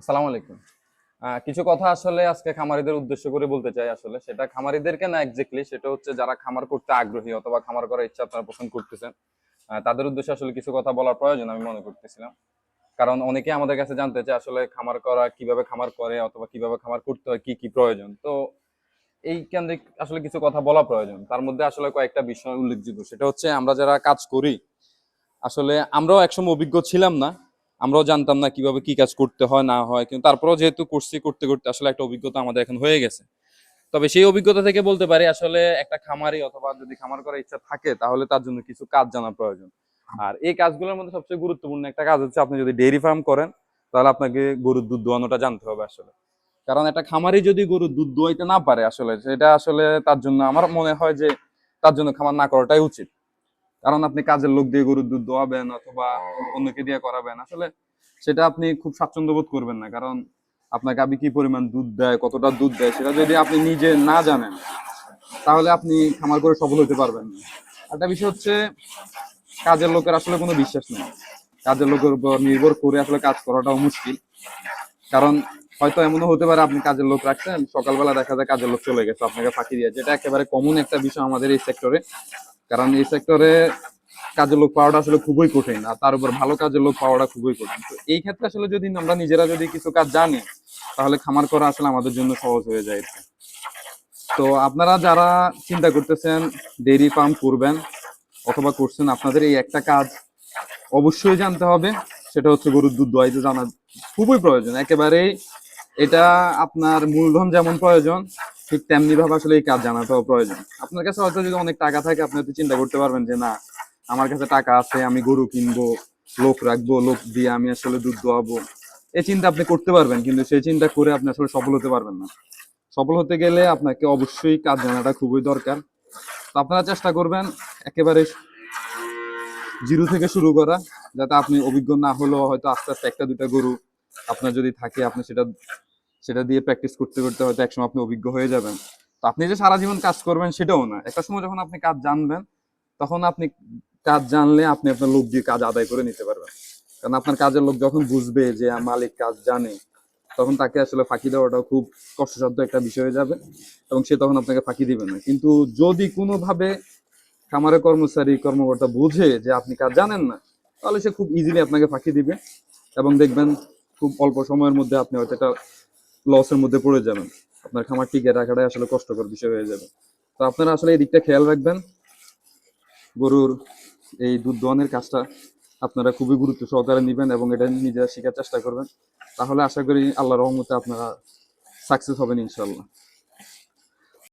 আসসালামু আলাইকুম। কিছু কথা আসলে আজকে খামারিদের উদ্দেশ্য করে বলতে চাই আসলে। সেটা খামারিদেরকে না এক্স্যাক্টলি সেটা হচ্ছে যারা খামার করতে আগ্রহী অথবা খামার করার ইচ্ছা আপনারা পোষণ করতেছেন তাদের উদ্দেশ্যে আসলে কিছু কথা বলার প্রয়োজন আমি মনে করতেছিলাম। কারণ অনেকে আমাদের কাছে জানতে চায় আসলে খামার করা, কীভাবে খামার করে অথবা কীভাবে খামার করতে হয়, কি কি প্রয়োজন? তো এই কেন্দ্রিক আসলে কিছু কথা বলা প্রয়োজন। তার মধ্যে আসলে কয়েকটা বিষয় উল্লেখযোগ্য। সেটা হচ্ছে আমরা যারা কাজ করি, আসলে আমরাও একসময় অভিজ্ঞ ছিলাম না। আমরাও জানতাম না কীভাবে কি কাজ করতে হয়, না হয়। কিন্তু তারপরেও যেহেতু করছি, করতে করতে আসলে একটা অভিজ্ঞতা আমাদের এখন হয়ে গেছে। তবে সেই অভিজ্ঞতা থেকে বলতে পারি, আসলে একটা খামারি অথবা যদি খামার করার ইচ্ছা থাকে, তাহলে তার জন্য কিছু কাজ জানা প্রয়োজন। আর এই কাজগুলোর মধ্যে সবচেয়ে গুরুত্বপূর্ণ একটা কাজ হচ্ছে, আপনি যদি ডেয়ারি ফার্ম করেন, তাহলে আপনাকে গরুর দুধ দোয়ানোটা জানতে হবে আসলে। কারণ একটা খামারি যদি গরুর দুধ দোয়াইতে না পারে আসলে, সেটা আসলে তার জন্য আমার মনে হয় যে তার জন্য খামার না করাটাই উচিত। কারণ আপনি কাজের লোক দিয়ে গরুর দুধ দোয়াবেন অথবা অন্যকে দিয়ে করাবেন, আসলে সেটা আপনি খুব স্বাচ্ছন্দ্য বোধ করবেন না। কারণ আপনার গাবি কি পরিমাণ দুধ দেয়, কতটা দুধ দেয়, সেটা যদি আপনি নিজে না জানেন, তাহলে আপনি খামার করে সফল হতে পারবেন না। একটা বিষয় হচ্ছে, কাজের লোকের আসলে কোনো বিশ্বাস নেই। কাজের লোকের উপর নির্ভর করে আসলে কাজ করাটাও মুশকিল। কারণ হয়তো এমনও হতে পারে, আপনি কাজের লোক রাখছেন, সকালবেলা দেখা যায় কাজের লোক চলে গেছে, আপনাকে ফাঁকি দিয়ে যেটা একেবারে কমন একটা বিষয় আমাদের এই সেক্টরে কারণ এই সেক্টরে কাজের লোক পাওয়াটা আসলে খুবই কঠিন, আর তার উপর ভালো কাজের লোক পাওয়াটা খুবই কঠিন। তো এই ক্ষেত্রে আসলে যদি আমরা নিজেরা যদি কিছু কাজ জানি, তাহলে খামার করা আসলে আমাদের জন্য সহজ হয়ে যায়। তো আপনারা যারা চিন্তা করতেছেন ডেইরি ফার্ম করবেন অথবা করছেন, আপনাদের এই একটা কাজ অবশ্যই জানতে হবে। সেটা হচ্ছে গরুর দুধ দোয়াইতে জানা খুবই প্রয়োজন। একেবারেই এটা আপনার মূলধন যেমন প্রয়োজন ঠিক তেমনি ভাবে আসলে এই কাজ জানাটাও প্রয়োজন। আপনার কাছে হয়তো যদি অনেক টাকা থাকে, আপনি হয়তো চিন্তা করতে পারবেন যে, না, আমার কাছে টাকা আছে, আমি গরু কিনবো, লোক রাখব, লোক দিয়ে আমি আসলে দুধ দোয়াবো। এই চিন্তা আপনি করতে পারবেন, কিন্তু সেই চিন্তা করে আপনি আসলে সফল হতে পারবেন না। সফল হতে গেলে আপনাকে অবশ্যই কাজ জানাটা খুবই দরকার। তো আপনারা চেষ্টা করবেন একেবারে জিরো থেকে শুরু করা, যাতে আপনি অভিজ্ঞ না হলেও হয়তো আস্তে আস্তে একটা দুটা গরু আপনার যদি থাকে, আপনি সেটা সেটা দিয়ে প্র্যাকটিস করতে করতে হয়তো একসময় আপনি অভিজ্ঞ হয়ে যাবেন। তো আপনি যে সারা জীবন কাজ করবেন সেটাও না একটা সময় যখন আপনি কাজ জানবেন, তখন আপনি কাজ জানলে আপনি আপনার লোক দিয়ে কাজ আদায় করে নিতে পারবেন। কারণ আপনার কাজের লোক যখন বুঝবে যে মালিক কাজ জানে, তখন তাকে আসলে ফাঁকি দেওয়াটাও খুব কষ্টসাধ্য একটা বিষয় হয়ে যাবে এবং সে তখন আপনাকে ফাঁকি দিবে না। কিন্তু যদি কোনোভাবে খামারের কর্মচারী, কর্মকর্তা বুঝে যে আপনি কাজ জানেন না, তাহলে সে খুব ইজিলি আপনাকে ফাঁকি দিবে এবং দেখবেন খুব অল্প সময়ের মধ্যে আপনি হয়তো একটা লসের মধ্যে পড়ে যাবেন। আপনার খামার টিকে রাখাটাই আসলে কষ্টকর বিষয় হয়ে যাবে। তো আপনারা আসলে এই দিকটা খেয়াল রাখবেন। গরুর এই দুধ দোয়ানের কাজটা আপনারা খুবই গুরুত্ব সহকারে নেবেন এবং এটা নিজেরা শেখার চেষ্টা করবেন। তাহলে আশা করি আল্লাহ রহমতে আপনারা সাকসেস হবেন ইনশাল্লাহ